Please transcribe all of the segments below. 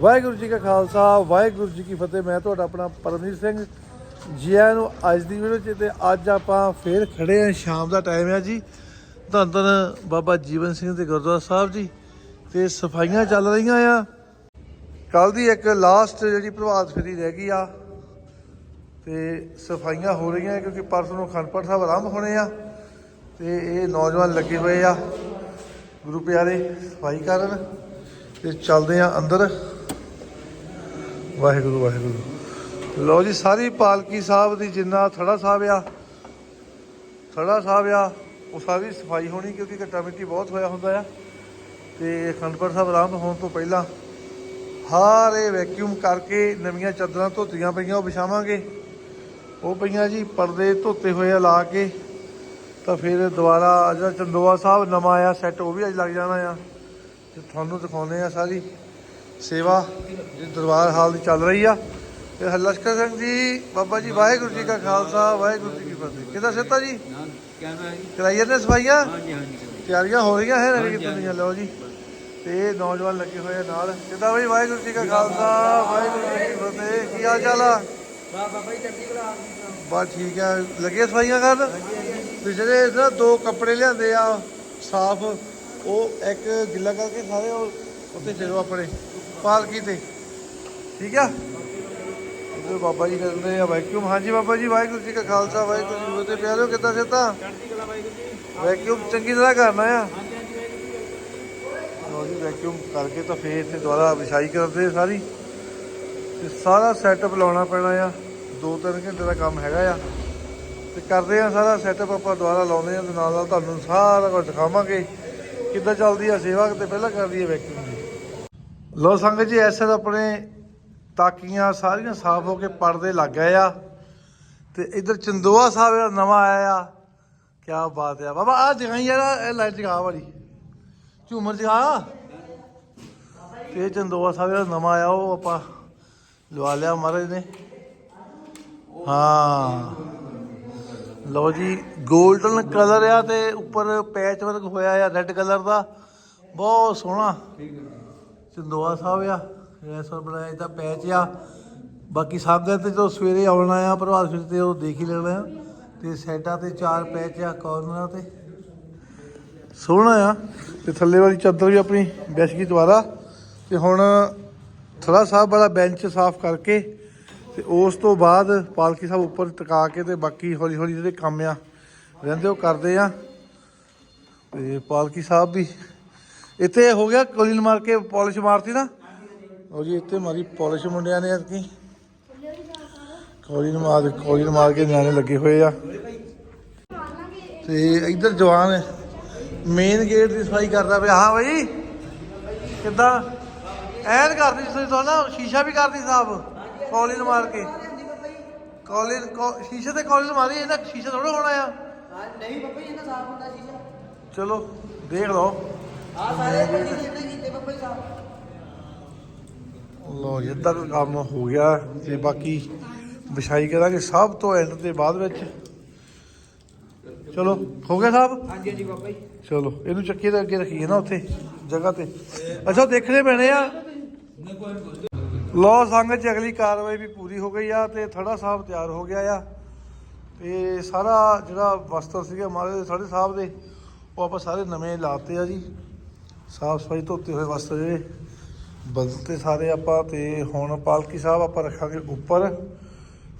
ਵਾਹਿਗੁਰੂ ਜੀ ਕਾ ਖਾਲਸਾ, ਵਾਹਿਗੁਰੂ ਜੀ ਕੀ ਫਤਿਹ। ਮੈਂ ਤੁਹਾਡਾ ਆਪਣਾ ਪਰਮਜੀਤ ਸਿੰਘ ਜੀ ਆਇਆਂ ਨੂੰ ਅੱਜ ਦੀ ਵੀਡੀਓ 'ਚ ਤੇ ਅੱਜ ਆਪਾਂ ਫੇਰ ਖੜੇ ਆਂ, ਸ਼ਾਮ ਦਾ ਟਾਈਮ ਆ ਜੀ। ਧੰਨ ਧੰਨ ਬਾਬਾ ਜੀਵਨ ਸਿੰਘ ਦੇ ਗੁਰਦੁਆਰਾ ਸਾਹਿਬ ਜੀ। ਤੇ ਸਫਾਈਆਂ ਚੱਲ ਰਹੀਆਂ ਆ। ਕੱਲ ਦੀ ਇੱਕ ਲਾਸਟ ਜਿਹੜੀ ਪ੍ਰਭਾਤ ਫੇਰੀ ਰਹਿ ਗਈ ਆ। ਤੇ ਸਫਾਈਆਂ ਹੋ ਰਹੀਆਂ ਕਿਉਂਕਿ ਪਰਸੋਂ ਨੂੰ ਖੰਡਪੜ ਸਾਹਿਬ ਆਰੰਭ ਹੋਣੇ ਆ। ਤੇ ਇਹ ਨੌਜਵਾਨ ਲੱਗੇ ਹੋਏ ਆ। ਗੁਰੂ ਪਿਆਰੇ, ਸਫ਼ਾਈ ਕਰਨ। ਤੇ ਚੱਲਦੇ ਆ ਅੰਦਰ। ਵਾਹਿਗੁਰੂ ਵਾਹਿਗੁਰੂ। ਲਓ ਜੀ, ਸਾਰੀ ਪਾਲਕੀ ਸਾਹਿਬ ਦੀ ਜਿੰਨਾ ਥੜਾ ਸਾਹਿਬ ਆ, ਥੜਾ ਸਾਹਿਬ ਆ, ਉਹ ਸਾਰੀ ਸਫ਼ਾਈ ਹੋਣੀ ਕਿਉਂਕਿ ਘੱਟਾ ਮਿੱਟੀ ਬਹੁਤ ਹੋਇਆ ਹੁੰਦਾ ਆ। ਤੇ ਖੰਡਪੜ ਸਾਹਿਬ ਆਰੰਭ ਹੋਣ ਤੋਂ ਪਹਿਲਾਂ ਹਾਰੇ ਵੈਕਿਊਮ ਕਰਕੇ ਨਵੀਆਂ ਚਾਦਰਾਂ ਧੋਤੀਆਂ ਪਈਆਂ, ਉਹ ਵਿਛਾਵਾਂਗੇ। ਉਹ ਪਈਆਂ ਜੀ, ਪਰਦੇ ਧੋਤੇ ਹੋਏ ਆ ਲਾ ਕੇ, ਤਾਂ ਫਿਰ ਦੁਬਾਰਾ ਜਿਹੜਾ ਚੰਦੋਆ ਸਾਹਿਬ ਨਵਾਂ ਆਇਆ ਸੈੱਟ ਉਹ ਵੀ ਅੱਜ ਲੱਗ ਜਾਣਾ ਆ। ਤੇ ਤੁਹਾਨੂੰ ਦਿਖਾਉਂਦੇ ਆ ਸਾਰੀ ਸੇਵਾ। ਜੀ ਦਰਬਾਰ ਹਾਲ ਦੀ ਚੱਲ ਰਹੀ ਆ। ਤੇ ਲਸ਼ਕਰ ਸਿੰਘ ਜੀ ਬਾਬਾ ਜੀ ਵਾਹਿਗੁਰੂ ਜੀ ਕਾ ਖਾਲਸਾ ਵਾਹਿਗੁਰੂ ਜੀ ਕੀ ਫਤਿਹ। ਕਿਹਦਾ ਸਿੱਤਾ ਜੀ? ਨਾ ਨੇ ਸਫਾਈਆਂ? ਤਿਆਰੀਆਂ ਹੋ ਰਹੀਆਂ ਹੈ ਨਵੀਂ ਹਾਂਜੀ, ਕਿਤਨੀਆਂ ਲਓ ਜੀ। ਤੇ ਨੌਜਵਾਨ ਲੱਗੇ ਹੋਏ ਨਾਲ। ਕਿੱਦਾਂ ਬਈ ਵਾਹਿਗੁਰੂ ਜੀ ਕਾ ਖਾਲਸਾ ਵਾਹਿਗੁਰੂ ਜੀ ਕੀ ਫਤਿਹ। ਕੀ ਹਾਲ ਚਾਲ ਆ? ਵਾਹ ਬਸ ਠੀਕ ਆ। ਲੱਗੇ ਸਫਾਈਆਂ ਕਰਨ? ਪਿਛਲੇ ਨਾ ਦੋ ਕੱਪੜੇ ਲਿਆਂਦੇ ਆ ਸਾਫ਼ ਉਹ ਇੱਕ ਗਿੱਲਾ ਕਰਕੇ ਸਾਰੇ ਉਹ ਉੱਤੇ ਚੜੋ ਆਪਣੇ ਪਾਲਕੀ ਤੇ। ਠੀਕ ਆ? ਇਧਰ ਬਾਬਾ ਜੀ ਕਰਦੇ ਆ ਵੈਕਿਊਮ ਹਾਂਜੀ ਬਾਬਾ ਜੀ ਵਾਹਿਗੁਰੂ ਜੀ ਕਾ ਖਾਲਸਾ ਵਾਹਿਗੁਰੂ ਜੀ ਕੀ ਫਤਿਹ। ਪਿਆਰਿਓ ਕਿੱਦਾਂ ਸਿੱਤਾ ਚੜ੍ਹਦੀ ਕਲਾ ਵਾਹਿਗੁਰੂ ਜੀ। ਵੈਕਿਊਮ ਚੰਗੀ ਤਰ੍ਹਾਂ ਕਰਨਾ ਆ। ਵਾਹਿਗੁਰੂ ਜੀ। ਜੀ ਵੈਕਿਊਮ ਕਰਕੇ ਤਾਂ ਫੇਰ ਤੇ ਦੁਬਾਰਾ ਵਿਛਾਈ ਕਰਦੇ ਆ ਸਾਰੀ। ਤੇ ਸਾਰਾ ਸੈਟਅਪ ਲਾਉਣਾ ਪੈਣਾ ਆ। 2-3 ਘੰਟੇ ਦਾ ਕੰਮ ਹੈਗਾ ਆ। ਤੇ ਕਰਦੇ ਆ ਸਾਰਾ ਸੈਟਅਪ ਆਪਾਂ ਦੁਬਾਰਾ ਲਾਉਂਦੇ ਆ ਤੇ ਨਾਲ ਨਾਲ ਤੁਹਾਨੂੰ ਸਾਰਾ ਕੁਝ ਦਿਖਾਵਾਂਗੇ। ਕਿੱਦਾਂ ਚੱਲਦੀ ਆ ਸੇਵਾ ਤੇ ਪਹਿਲਾਂ ਕਰਦੀ ਹੈ ਵੈਕਿਊਮ ਦੀ ਲੋ ਸੰਗਤ ਜੀ ਐਸੇ ਤਾਂ ਆਪਣੇ ਤਾਕੀਆਂ ਸਾਰੀਆਂ ਸਾਫ਼ ਹੋ ਕੇ ਪਰਦੇ ਲੱਗ ਗਏ ਆ। ਤੇ ਇਧਰ ਚੰਦੋਆ ਸਾਹਿਬ ਜਿਹੜਾ ਨਵਾਂ ਆਇਆ ਆ। ਕੀ ਬਾਤ ਆ। ਬਾਬਾ ਆ ਜਗਾਈ ਯਾਰ, ਇਹ ਲਾਈਟ ਜਗਾ ਵਾਲੀ। ਝੂਮਰ ਜਗਾ ਤੇ ਚੰਦੋਆ ਸਾਹਿਬ ਜਿਹੜਾ ਨਵਾਂ ਆਇਆ, ਉਹ ਆਪਾਂ ਲਵਾ ਲਿਆ ਮਹਾਰਾਜ ਨੇ। ਹਾਂ। ਲਓ ਜੀ 골ਡਨ ਕਲਰ ਆ ਤੇ ਉੱਪਰ ਪੈਚ ਵਰਕ ਹੋਇਆ ਆ ਰੈੱਡ ਕਲਰ ਦਾ। ਬਹੁਤ ਸੋਹਣਾ ਚੰਦੋਆ ਸਾਹਿਬ ਆ। ਐਸਾ ਬਣਾਇਆ, ਇਹਦਾ ਪੈਚ ਆ। ਬਾਕੀ ਸੰਗਤ ਤੇ ਜਦੋਂ ਸਵੇਰੇ ਆਉਣਾ ਆ, ਪ੍ਰਭਾਤ ਫਿਰ ਤੇ ਉਹ ਦੇਖ ਹੀ ਲੈਣਾ ਆ। ਤੇ ਸਾਈਡਾਂ ਤੇ ਚਾਰ ਪੈਚ ਆ ਕਾਰਨਰਾਂ ਤੇ। ਸੋਹਣਾ ਆ। ਤੇ ਥੱਲੇ ਵਾਲੀ ਚਾਦਰ ਵੀ ਆਪਣੀ ਵਿਛ ਗਈ ਦੁਬਾਰਾ ਤੇ ਹੁਣ ਥੜਾ ਸਾਹਿਬ ਵਾਲਾ ਬੈਂਚ ਸਾਫ਼ ਕਰਕੇ ਤੇ ਉਸ ਤੋਂ ਬਾਅਦ ਪਾਲਕੀ ਸਾਹਿਬ ਉੱਪਰ ਟਿਕਾ ਕੇ ਤੇ ਬਾਕੀ ਹੌਲੀ ਹੌਲੀ ਜਿਹੜੇ ਕੰਮ ਆ, ਰਹਿੰਦੇ ਉਹ ਕਰਦੇ ਆ। ਤੇ ਪਾਲਕੀ ਸਾਹਿਬ ਵੀ ਇੱਥੇ ਹੋ ਗਿਆ ਕੋਲਿਨ ਮਾਰ ਕੇ ਪਾਲਿਸ਼ ਮਾਰਤੀ ਨਾ। ਉਹ ਜੀ ਇੱਥੇ ਮਾਰੀ ਪਾਲਿਸ਼ ਮੁੰਡਿਆਂ ਨੇ ਅਰਕੀ ਕੋਲਿਨ ਮਾਰ ਕੋਲਿਨ ਮਾਰ ਕੇ ਨਿਆਣੇ ਲੱਗੇ ਹੋਏ ਆ। ਤੇ ਇੱਧਰ ਜਵਾਨ ਹੈ। ਮੇਨ ਗੇਟ ਦੀ ਸਫ਼ਾਈ ਕਰਦਾ ਪਿਆ। ਹਾਂ ਬਾਈ। ਕਿੱਦਾਂ? ਐਨ ਕਰਦੀ ਤੁਸੀਂ ਤਾਂ ਨਾ ਸ਼ੀਸ਼ਾ ਵੀ ਕਰਦੀ ਸਾਫ਼ ਕੋਲਿਨ ਮਾਰ ਕੇ। ਕੋਲਿਨ ਕੋ- ਸ਼ੀਸ਼ੇ ਤੇ ਕੋਲਿਨ ਮਾਰੀ ਇਹਦਾ ਸ਼ੀਸ਼ਾ ਥੋੜਾ ਹੋਣਾ ਆ। ਹਾਂ ਨਹੀਂ ਬਾਬਾ ਜੀ ਇਹਨਾਂ ਸਾਫ਼ ਹੁੰਦਾ ਸ਼ੀਸ਼ਾ। ਚਲੋ ਦੇਖ ਲਓ। ਆ ਸਾਰੇ ਨੇ ਇਹਨਾਂ ਕੀਤੇ ਬਾਬਾ ਸਾਫ਼। ਲੋ ਜਿੱਦਾਂ ਕੰਮ ਹੋ ਗਿਆ ਤੇ ਬਾਕੀ ਵਿਛਾਈ ਕਰਾਂਗੇ ਸਭ ਤੋਂ ਐਂਡ ਤੇ ਬਾਅਦ ਵਿੱਚ। ਚਲੋ ਹੋ ਗਿਆ ਸਾਹਿਬ ਹਾਂਜੀ ਹਾਂਜੀ ਬਾਬਾ ਜੀ। ਚਲੋ ਇਹਨੂੰ ਚੱਕੀ ਦੇ ਅੱਗੇ ਰੱਖੀਏ ਨਾ ਉੱਥੇ ਜਗ੍ਹਾ ਤੇ। ਅੱਛਾ ਦੇਖਣੇ ਪੈਣੇ ਆ। ਲੋ ਸੰਗਤ ਚ ਅਗਲੀ ਕਾਰਵਾਈ ਵੀ ਪੂਰੀ ਹੋ ਗਈ ਆ ਤੇ ਥੜਾ ਸਾਹਿਬ ਤਿਆਰ ਹੋ ਗਿਆ ਆ। ਤੇ ਸਾਰਾ ਜਿਹੜਾ ਵਸਤਰ ਸੀਗਾ ਮਾਰੇ ਦੇ ਥੜੇ ਸਾਹਿਬ ਦੇ ਉਹ ਆਪਾਂ ਸਾਰੇ ਨਵੇਂ ਲਾਤੇ ਆ ਜੀ। ਸਾਫ਼ ਸਫ਼ਾਈ ਧੋਤੇ ਹੋਏ ਵਸਤਰ ਜਿਹੜੇ। ਬਦਲਤੇ ਸਾਰੇ ਆਪਾਂ ਤੇ ਹੁਣ ਪਾਲਕੀ ਸਾਹਿਬ ਆਪਾਂ ਰੱਖਾਂਗੇ ਉੱਪਰ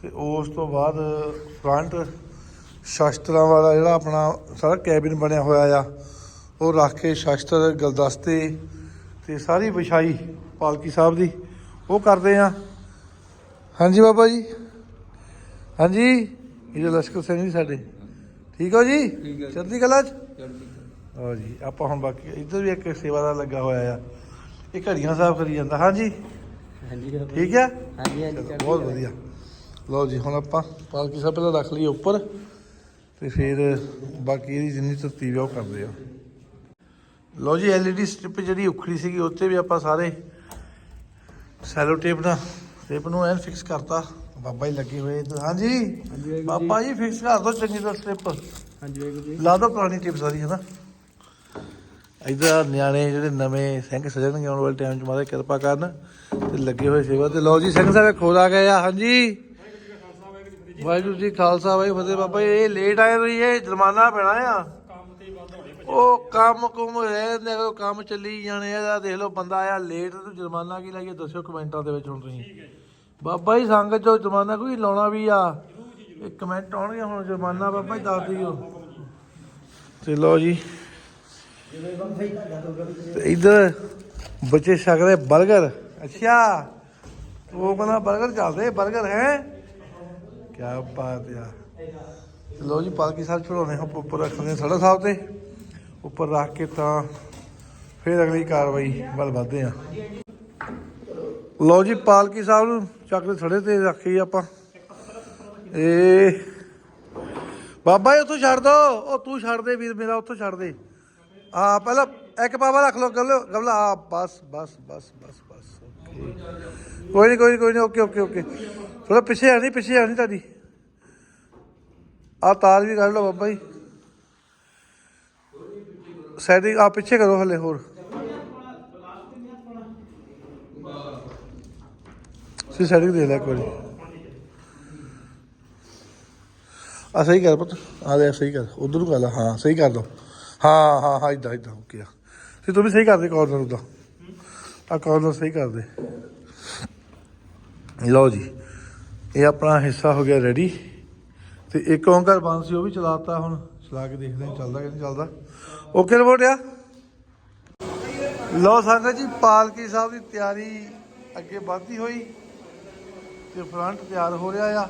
ਤੇ ਉਸ ਤੋਂ ਬਾਅਦ ਫਰੰਟ ਸ਼ਸਤਰਾਂ ਵਾਲਾ ਜਿਹੜਾ ਆਪਣਾ ਸਾਰਾ ਕੈਬਿਨ ਬਣਿਆ ਹੋਇਆ ਆ ਉਹ ਰੱਖ ਕੇ ਸ਼ਸਤਰ ਗਲਦਸਤੇ ਤੇ ਸਾਰੀ ਵਿਛਾਈ ਪਾਲਕੀ ਸਾਹਿਬ ਦੀ ਉਹ ਕਰਦੇ ਆ ਹਾਂਜੀ ਬਾਬਾ ਜੀ। ਹਾਂਜੀ ਇਹ ਲਸ਼ਕਰ ਸਿੰਘ ਜੀ ਸਾਡੇ। ਠੀਕ ਹੋ ਜੀ। ਚੜ੍ਹਦੀ ਕਲਾ ਚ? ਚੜ੍ਹਦੀ ਹਾਂ ਜੀ ਆਪਾਂ ਹੁਣ ਬਾਕੀ ਇੱਧਰ ਵੀ ਇੱਕ ਸੇਵਾਦਾਰ ਲੱਗਾ ਹੋਇਆ ਆ। ਇਹ ਘੜੀਆਂ ਸਾਫ਼ ਕਰੀ ਜਾਂਦਾ। ਹਾਂਜੀ? ਹਾਂਜੀ ਠੀਕ ਹੈ ਹਾਂਜੀ ਚਲੋ, ਬਹੁਤ ਵਧੀਆ। ਲਓ ਜੀ ਹੁਣ ਆਪਾਂ ਪਾਲਕੀ ਸਾਹਿਬ ਪਹਿਲਾਂ ਰੱਖ ਲਈ ਉੱਪਰ ਤੇ ਫਿਰ ਬਾਕੀ ਇਹਦੀ ਜਿੰਨੀ ਤਰਤੀਬ ਆ ਉਹ ਕਰਦੇ ਆ। ਲਓ ਜੀ ਐਲਈਡੀ ਸਟ੍ਰਿਪ ਜਿਹੜੀ ਉਖੜੀ ਸੀਗੀ ਉੱਤੇ ਵੀ ਆਪਾਂ ਸਾਰੇ ਸੈਲੋ ਟੇਪ ਨਾਲ ਟੇਪ ਨੂੰ ਐਨ ਫਿਕਸ ਕਰਤਾ। ਬਾਬਾ ਜੀ ਲੱਗੇ ਹੋਏ ਇੱਧਰ। ਹਾਂਜੀ। ਬਾਬਾ ਜੀ ਫਿਕਸ ਕਰ ਦਿਓ ਚੰਗੀ ਤਰ੍ਹਾਂ ਸਟ੍ਰਿਪ ਹਾਂਜੀ ਵਾਹਿਗੁਰੂ ਜੀ। ਲਾ ਦੋ ਪੁਰਾਣੀ ਟਿਪ ਸਾਰੀ ਹੈ ਨਾ ਇਧਰ ਨਿਆਣੇ ਜਿਹੜੇ ਨਵੇਂ ਸਿੰਘ ਸਜਣਗੇ ਆਉਣ ਵਾਲੇ ਟਾਈਮ 'ਚ ਮਾਰੇ ਕਿਰਪਾ ਕਰਨ ਤੇ ਲੱਗੇ ਹੋਏ ਸੇਵਾ ਤੇ। ਲਓ ਜੀ ਸਿੰਘ ਸਾਹਿਬ ਖੋਲ ਗਏ ਆ। ਹਾਂਜੀ। ਵਾਹਿਗੁਰੂ ਜੀ ਖਾਲਸਾ ਵਾਹਿਗੁਰੂ ਫਤਿਹ। ਬਾਬਾ ਜੀ, ਇਹ ਲੇਟ ਆਏ ਰਹੀ ਹੈ ਜੁਰਮਾਨਾ ਪੈਣਾ ਆ। ਉਹ ਕੰਮ ਕੁਮ ਰਹਿ ਨੇ ਕੰਮ ਚੱਲੀ ਜਾਣੇ ਆ ਦੇਖ ਲਓ ਬੰਦਾ ਆਇਆ ਲੇਟ ਤੇ ਜੁਰਮਾਨਾ ਕੀ ਲਾਈਏ ਦੱਸਿਓ ਕਮੈਂਟਾਂ ਦੇ ਵਿੱਚ ਹੁਣ ਤੁਸੀਂ। ਬਾਬਾ ਜੀ ਸੰਗਤ ਚੋਂ ਜੁਰਮਾਨਾ ਕੋਈ ਲਾਉਣਾ ਵੀ ਆ। ਇਹ ਕਮੈਂਟ ਆਉਣਗੇ ਹੁਣ ਜੁਰਮਾਨਾ ਬਾਬਾ ਜੀ ਦੱਸ ਦਿਓ। ਤੇ ਲਓ ਜੀ ਇਧਰ ਬੱਚੇ ਛਕ ਰਹੇ ਅੱਛਾ, ਉਹ ਕਹਿੰਦਾ 버ਗਰ ਚੱਲਦੇ 버ਗਰ ਹੈ? ਕੀ ਬਾਤ ਆ। ਲੋ ਜੀ, ਪਾਲਕੀ ਸਾਹਿਬ ਚੜਾਉਣੇ ਹਾਂ, ਉੱਪਰ ਰੱਖਦੇ ਸੜਾ ਸਾਹਿਬ ਤੇ। ਉੱਪਰ ਰੱਖ ਕੇ ਤਾਂ ਫਿਰ ਅਗਲੀ ਕਾਰਵਾਈ ਵੱਲ ਵਧਦੇ ਹਾਂ। ਲੋ ਜੀ, ਪਾਲਕੀ ਸਾਹਿਬ ਨੂੰ ਚੱਕ ਦੇ ਥੜੇ ਤੇ ਰੱਖੀ ਆਪਾਂ। ਇਹ ਬਾਬਾ ਇਹ ਉੱਥੋਂ ਛੱਡ ਦੋ। ਉਹ ਤੂੰ ਛੱਡ ਦੇ ਵੀਰ, ਮੇਰਾ ਉੱਥੋਂ ਛੱਡ ਦੇ। ਆ ਪਹਿਲਾਂ ਇੱਕ ਪਾਵਾ ਰੱਖ ਲਓ ਗਮਲਾ ਗਮਲਾ ਆ ਬਸ ਬਸ ਬਸ ਬਸ ਬਸ, ਓਕੇ। ਕੋਈ ਨਹੀਂ ਕੋਈ ਨਹੀਂ ਕੋਈ ਨਹੀਂ ਓਕੇ ਓਕੇ ਓਕੇ। ਥੋੜਾ ਪਿੱਛੇ ਆ ਨਹੀਂ ਪਿੱਛੇ ਆ ਨਹੀਂ ਤੁਹਾਡੀ। ਆ ਤਾਰ ਵੀ ਕੱਢ ਲਓ ਬਾਬਾ ਜੀ। ਸੈਟਿੰਗ ਆ ਪਿੱਛੇ ਕਰੋ ਹਲੇ ਹੋਰ। ਸੀ ਸੈਟਿੰਗ ਦੇ ਲੈ ਕੋਈ ਆ ਸਹੀ ਕਰ ਪੁੱਤ। ਆ ਦੇ ਸਹੀ ਕਰ। ਉਧਰ ਨੂੰ ਕਰ ਹਾਂ, ਸਹੀ ਕਰ ਦੋ। ਹਾਂ ਹਾਂ ਹਾਂ ਇਦਾਂ ਇਦਾਂ ਓਕੇ ਆ। ਤੇ ਤੂੰ ਵੀ ਸਹੀ ਕਰ ਦੇ ਕਾਰਨਰ ਉਦਾਂ ਆ ਕਾਰਨਰ ਸਹੀ ਕਰ ਦੇ। ਲਓ ਜੀ, ਇਹ ਆਪਣਾ ਹਿੱਸਾ ਹੋ ਗਿਆ ਰੈਡੀ ਤੇ ਇੱਕ ਓਂਕਾਰ ਬੰਦ ਸੀ, ਉਹ ਵੀ ਚਲਾਤਾ ਹੁਣ। ਚਲਾ ਕੇ ਦੇਖਦੇ ਹਾਂ, ਚੱਲਦਾ ਕਿ ਨਹੀਂ ਚੱਲਦਾ। ਓਕੇ ਰਿਪੋਰਟ ਆ? ਲਓ ਸੰਗਤ ਜੀ, ਪਾਲਕੀ ਸਾਹਿਬ ਦੀ ਤਿਆਰੀ ਅੱਗੇ ਵੱਧਦੀ ਹੋਈ ਤੇ ਫਰੰਟ ਤਿਆਰ ਹੋ ਰਿਹਾ ਆ।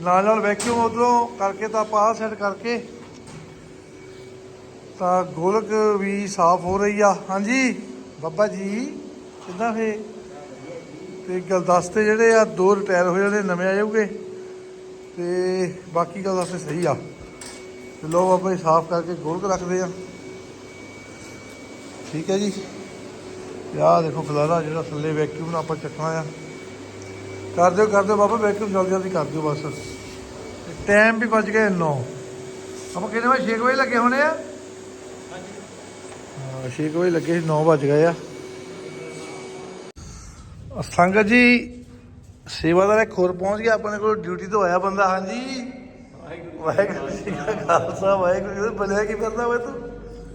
ਨਾਲ ਨਾਲ ਵੈਕਿਊਮ ਉਧਰੋਂ ਕਰਕੇ ਤਾਂ ਆਪਾਂ ਸੈੱਟ ਕਰਕੇ ਤਾਂ ਗੋਲਕ ਵੀ ਸਾਫ਼ ਹੋ ਰਹੀ ਆ। ਹਾਂਜੀ, ਬੱਬਾ ਜੀ, ਕਿੱਦਾਂ ਫੇ? ਤੇ ਗੁਲਦਸਤੇ ਜਿਹੜੇ ਆ, ਦੋ ਰਿਟਾਇਰ ਹੋਏ ਜਿਹੜੇ ਨਵੇਂ ਆ ਜਾਊਗੇ ਤੇ ਬਾਕੀ ਗੁਲਦਸਤੇ ਸਹੀ ਆ। ਤੇ ਲੋ ਬਾਬਾ ਜੀ, ਸਾਫ਼ ਕਰਕੇ ਗੋਲਕ ਰੱਖਦੇ ਆ। ਠੀਕ ਹੈ ਜੀ। ਤੇ ਦੇਖੋ ਖਲਾਰਾ ਜਿਹੜਾ ਥੱਲੇ ਵੈਕਿਊਮ ਨਾਲ ਆਪਾਂ ਚੱਕਣਾ ਆ। ਕਰ ਦਿਓ ਕਰ ਦਿਓ ਬਾਬਾ ਵੈਕਿਊਮ ਜਲਦੀ ਜਲਦੀ ਕਰ ਦਿਓ ਬਸ। ਟਾਈਮ ਵੀ ਵੱਜ ਗਿਆ 9 ਆਪਾਂ ਕਿੰਨੇ ਵਜੇ 6 ਵਜੇ ਲੱਗੇ ਹੋਣੇ ਆ? 6 ਵਜੇ ਲੱਗੇ 9 ਵੱਜ ਗਏ ਆ। ਸੰਗਤ ਜੀ ਸੇਵਾਦਾਰ ਇੱਕ ਹੋਰ ਪਹੁੰਚ ਗਿਆ ਆਪਣੇ ਕੋਲ ਡਿਊਟੀ ਤੋਂ ਆਇਆ ਬੰਦਾ ਹਾਂਜੀ। ਵਾਹਿਗੁਰੂ ਜੀ ਕਾ ਖਾਲਸਾ ਵਾਹਿਗੁਰੂ ਜੀ ਬਣਿਆ ਕੀ ਕਰਦਾ ਓਏ ਤੂੰ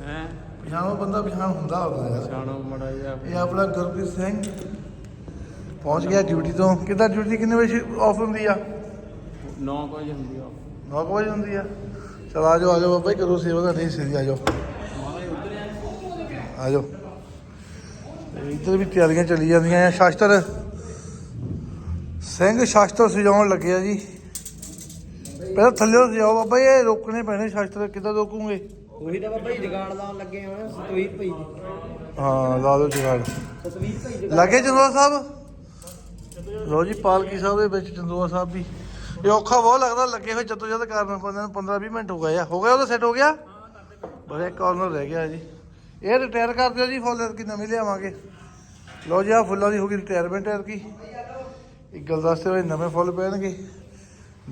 ਹੈ? ਪਛਾਣੋ ਬੰਦਾ ਪਛਾਣ ਹੁੰਦਾ ਹੁੰਦਾ ਯਾਰ। ਛਾਣੋ ਮੜਾ ਜਿਹਾ ਇਹ ਆਪਣਾ ਗੁਰਪ੍ਰੀਤ ਸਿੰਘ ਪਹੁੰਚ ਗਿਆ ਡਿਊਟੀ ਤੋਂ। ਕਿੱਦਾਂ ਡਿਊਟੀ ਕਿੰਨੇ ਵਜੇ ਆਫ ਹੁੰਦੀ ਆ? 9 ਵਜੇ ਹੁੰਦੀ ਆ। 9 ਵਜੇ ਹੁੰਦੀ ਆ। ਚਲ ਆ ਜਾਓ ਆ ਜਾਓ ਬਾਬਾ ਜੀ ਕਰੋ ਸੇਵਾ ਤੁਹਾਡੀ ਹਿੱਸੇ ਦੀ ਆ ਜਾਓ ਆ ਇੱਧਰ ਵੀ ਤਿਆਰੀਆਂ ਚੱਲੀ ਜਾਂਦੀਆਂ ਆ। ਸ਼ਾਸਤਰ ਸਿੰਘ ਸ਼ਾਸਤਰ ਸਜਾਉਣ ਲੱਗੇ ਆ ਜੀ। ਪਹਿਲਾਂ ਥੱਲੇ ਸਜਾਓ ਬਾਬਾ ਇਹ ਰੋਕਣੇ ਪੈਣੇ ਸ਼ਾਸਤਰ ਕਿੱਦਾਂ ਰੋਕੂਗੇ? ਉਹੀ ਤਾਂ ਬਾਬਾ ਜੀ ਜਗਾੜ ਲਾਉਣ ਲੱਗੇ ਹੋਏ ਸਤਵੀਰ ਭਾਈ। ਦੀ ਹਾਂ ਲਾ ਦਿਓ ਜੁਗਾੜ। ਸਤਵੀਰ ਭਾਈ ਲੱਗੇ ਚੰਦੋਆ ਸਾਹਿਬ? ਲੋ ਜੀ ਪਾਲਕੀ ਸਾਹਿਬ ਦੇ ਵਿੱਚ ਚੰਦੋਆ ਸਾਹਿਬ ਵੀ। ਇਹ ਔਖਾ ਬਹੁਤ ਲੱਗਦਾ ਲੱਗੇ ਹੋਏ ਜੱਤੋ ਜਦ ਕਰਨ ਬੰਦੇ ਨੂੰ 15 20 ਮਿੰਟ ਹੋ ਗਏ ਆ। ਹੋ ਗਿਆ ਉਹਦਾ ਸੈੱਟ ਹੋ ਗਿਆ? ਬਸ ਇੱਕ ਕਾਰਨਰ ਰਹਿ ਗਿਆ ਜੀ। ਇਹ ਰਿਟਾਇਰ ਕਰ ਦਿਓ ਜੀ ਫੁੱਲ ਕੀ ਨਵੀਂ ਲਿਆਵਾਂਗੇ। ਲੋ ਜੀ ਆ ਫੁੱਲਾਂ ਦੀ ਹੋ ਗਈ ਰਿਟਾਇਰਮੈਂਟ ਐਰ ਕੀ ਇੱਕ ਗੁਲਦਸਤੇ ਵਿੱਚ ਨਵੇਂ ਫੁੱਲ ਪੈਣਗੇ।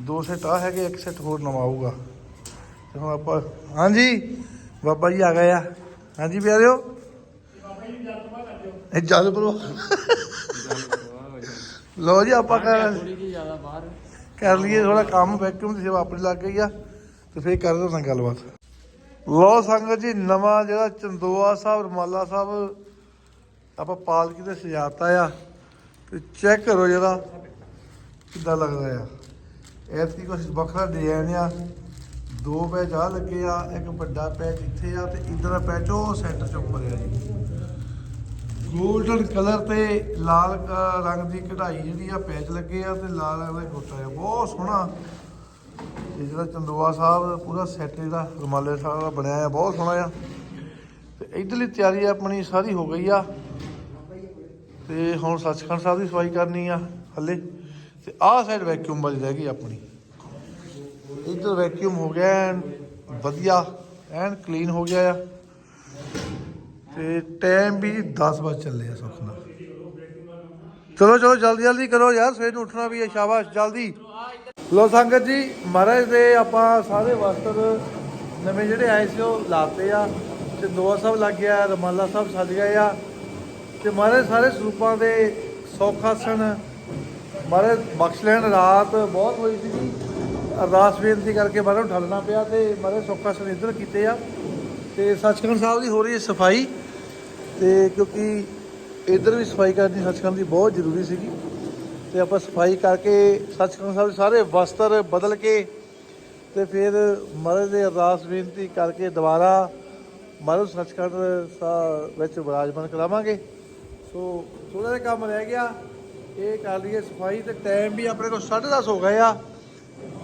ਦੋ ਸੈੱਟ ਆ ਹੈਗੇ ਇੱਕ ਸੈੱਟ ਹੋਰ ਨਵਾਂ ਆਊਗਾ। ਤੇ ਹੁਣ ਆਪਾਂ ਹਾਂਜੀ ਬਾਬਾ ਜੀ ਆ ਗਏ ਆ। ਹਾਂਜੀ ਪਿਆਰਿਓ। ਇਹ ਜਲ ਪਰੋ ਲੋ ਜੀ ਆਪਾਂ ਕਰ ਕਰ ਲਈਏ ਥੋੜਾ ਕੰਮ ਵੈਕਿਊਮ ਦੀ ਸੇਵਾ ਆਪਣੀ ਲੱਗ ਗਈ ਆ। ਤੇ ਫੇਰ ਕਰਦੇ ਹਾਂ ਗੱਲਬਾਤ। ਲੋ ਸੰਗਤ ਜੀ, ਨਵਾਂ ਜਿਹੜਾ ਚੰਦੋਆ ਸਾਹਿਬ, ਰਮਾਲਾ ਸਾਹਿਬ, ਆਪਾਂ ਪਾਲਕੀ ਤੇ ਸਜਾਤਾ ਆ। ਤੇ ਚੈੱਕ ਕਰੋ ਜਿਹੜਾ ਕਿੱਦਾਂ ਲੱਗਦਾ ਆ। ਐਤਕੀ ਕੁਛ ਵੱਖਰਾ ਡਿਜ਼ਾਈਨ ਆ। ਦੋ ਪੈਚ ਆ ਲੱਗੇ ਆ, ਇੱਕ ਵੱਡਾ ਪੈਚ ਇੱਥੇ ਆ ਤੇ ਇਧਰ ਦਾ ਪੈਚ ਉਹ ਸੈਂਟਰ ਚ ਉੱਪਰ ਆ ਜੀ। ਗੋਲਡਨ ਕਲਰ ਤੇ ਲਾਲ ਰੰਗ ਦੀ ਕਢਾਈ ਜਿਹੜੀ ਆ ਪੈਚ ਲੱਗੇ ਆ ਤੇ ਲਾਲ ਰੰਗ ਦਾ ਗੋਟਾ ਆ। ਬਹੁਤ ਸੋਹਣਾ ਇਹ ਜਿਹੜਾ ਚੰਦੋਆ ਸਾਹਿਬ ਪੂਰਾ ਸੈੱਟ ਜਿਹੜਾ ਰਮਾਲੇ ਸਾਹਿਬ ਦਾ ਬਣਿਆ ਆ ਬਹੁਤ ਸੋਹਣਾ ਆ। ਤੇ ਇਧਰਲੀ ਤਿਆਰੀ ਆਪਣੀ ਸਾਰੀ ਹੋ ਗਈ ਆ। ਤੇ ਹੁਣ ਸੱਚਖੰਡ ਸਾਹਿਬ ਦੀ ਸਫ਼ਾਈ ਕਰਨੀ ਆ ਹੱਲੇ। ਤੇ ਆਹ ਸਾਈਡ ਵੈਕਿਊਮ ਵਾਲੀ ਰਹਿ ਗਈ ਆਪਣੀ। ਇੱਧਰ ਵੈਕਿਊਮ ਹੋ ਗਿਆ, ਐਨ ਵਧੀਆ, ਐਨ ਕਲੀਨ ਹੋ ਗਿਆ ਆ। ਤੇ ਟਾਈਮ ਵੀ 10 ਵਜੇ ਚੱਲੇ ਆ ਸੁੱਖ ਨਾਲ। ਚਲੋ ਚਲੋ ਜਲਦੀ ਜਲਦੀ ਕਰੋ ਯਾਰ, ਸਵੇਰ ਨੂੰ ਉੱਠਣਾ ਵੀ ਹੈ ਸ਼ਾਬਾਸ਼, ਜਲਦੀ। ਲੋ ਸੰਗਤ ਜੀ, ਮਹਾਰਾਜ ਦੇ ਆਪਾਂ ਸਾਰੇ ਵਸਤਰ ਨਵੇਂ ਜਿਹੜੇ ਆਏ ਸੀ, ਉਹ ਲਾਤੇ ਆ ਤੇ ਦੋਆ ਸਾਹਿਬ ਲੱਗ ਗਿਆ, ਰਮਾਲਾ ਸਾਹਿਬ ਸੱਜ ਗਏ ਆ ਤੇ ਮਹਾਰਾਜ ਸਾਰੇ ਸਰੂਪਾਂ ਦੇ ਸੌਖਾਸਨ ਮਹਾਰਾਜ ਬਖਸ਼ ਲੈਣ, ਰਾਤ ਬਹੁਤ ਹੋਈ ਸੀਗੀ ਅਰਦਾਸ ਬੇਨਤੀ ਕਰਕੇ ਮਹਾਰਾਜ ਨੂੰ ਠੱਲਣਾ ਪਿਆ ਤੇ ਮਹਾਰਾਜ ਸੌਖਾਸਨ ਇੱਧਰ ਕੀਤੇ ਆ। ਤੇ ਸੱਚਖੰਡ ਸਾਹਿਬ ਦੀ ਹੋ ਰਹੀ ਹੈ ਸਫ਼ਾਈ ਤੇ ਕਿਉਂਕਿ ਇੱਧਰ ਵੀ ਸਫ਼ਾਈ ਕਰਨੀ ਸੱਚਖੰਡ ਦੀ ਬਹੁਤ ਜ਼ਰੂਰੀ ਸੀਗੀ। ਤੇ ਆਪਾਂ ਸਫ਼ਾਈ ਕਰਕੇ ਸੱਚਖੰਡ ਸਾਹਿਬ ਸਾਰੇ ਵਸਤਰ ਬਦਲ ਕੇ ਤੇ ਫਿਰ ਮਹਾਰਾਜ ਦੇ ਅਰਦਾਸ ਬੇਨਤੀ ਕਰਕੇ ਦੁਬਾਰਾ ਮਹਾਰਾਜ ਸੱਚਖੰਡ ਸਾਹਿਬ ਵਿੱਚ ਵਿਰਾਜਮਾਨ ਕਰਾਵਾਂਗੇ। ਸੋ ਥੋੜਾ ਜਿਹਾ ਕੰਮ ਰਹਿ ਗਿਆ। ਇਹ ਕਰ ਲਈਏ ਸਫ਼ਾਈ ਤੇ ਟਾਈਮ ਵੀ ਆਪਣੇ ਕੋਲ 10:30 ਹੋ ਗਏ ਆ।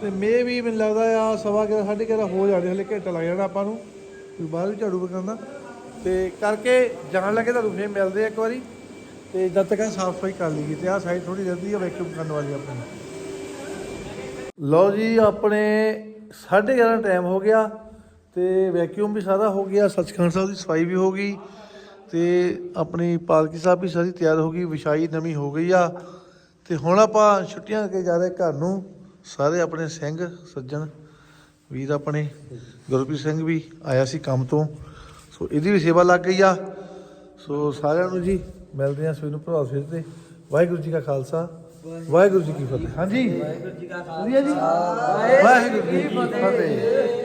ਤੇ ਮੇ ਵੀ ਮੈਨੂੰ ਲੱਗਦਾ ਆ ਸਵਾ ਕੇ ਸਾਢੇ ਕੁ ਹੋ ਜਾਣੇ ਹਲੇ ਘੰਟਾ ਲੱਗ ਜਾਣਾ ਆਪਾਂ ਨੂੰ। ਬਾਹਰ ਵੀ ਝਾੜੂ ਵਗਾਉਂਦਾ ਤੇ ਕਰਕੇ ਜਾਣ ਲੱਗੇ ਤੁਹਾਨੂੰ ਫੇਰ ਮਿਲਦੇ ਆ ਇੱਕ ਵਾਰੀ। ਤੇ ਜਦ ਤੱਕ ਸਾਫ਼ ਸਫ਼ਾਈ ਕਰ ਲਈਏ ਤੇ ਆਹ ਸਾਈਡ ਥੋੜੀ ਰਹਿੰਦੀ ਆ ਵੈਕਿਊਮ ਕਰਨ ਵਾਲੀ ਆਪਣੀ। ਲਓ ਜੀ, ਆਪਣੇ 11:30 ਟਾਈਮ ਹੋ ਗਿਆ ਤੇ ਵੈਕਿਊਮ ਵੀ ਸਾਰਾ ਹੋ ਗਿਆ, ਸੱਚਖੰਡ ਸਾਹਿਬ ਦੀ ਸਫ਼ਾਈ ਵੀ ਹੋ ਗਈ ਤੇ ਆਪਣੀ ਪਾਲਕੀ ਸਾਹਿਬ ਵੀ ਸਾਰੀ ਤਿਆਰ ਹੋ ਗਈ, ਵਿਛਾਈ ਨਵੀਂ ਹੋ ਗਈ ਆ। ਤੇ ਹੁਣ ਆਪਾਂ ਛੁੱਟੀਆਂ ਕੇ ਜਾ ਰਹੇ ਘਰ ਨੂੰ, ਸਾਰੇ ਆਪਣੇ ਸਿੰਘ, ਸੱਜਣ, ਵੀਰ ਆਪਣੇ, ਗੁਰਪ੍ਰੀਤ ਸਿੰਘ ਵੀ ਆਇਆ ਸੀ ਕੰਮ ਤੋਂ। ਸੋ ਇਹਦੀ ਵੀ ਸੇਵਾ ਲੱਗ ਗਈ ਆ। ਸੋ ਸਾਰਿਆਂ ਨੂੰ ਜੀ ਮਿਲਦੇ ਆ ਸਵੇਰ ਨੂੰ ਭਰਾ ਸਵੇਰ ਤੇ ਵਾਹਿਗੁਰੂ ਜੀ ਕਾ ਖਾਲਸਾ ਵਾਹਿਗੁਰੂ ਜੀ ਕੀ ਫਤਿਹ। ਹਾਂਜੀ। ਵਾਹਿਗੁਰੂ ਜੀ ਕਾ ਜੀ। ਵਾਹਿਗੁਰੂ ਜੀ ਕੀ ਫਤਿਹ।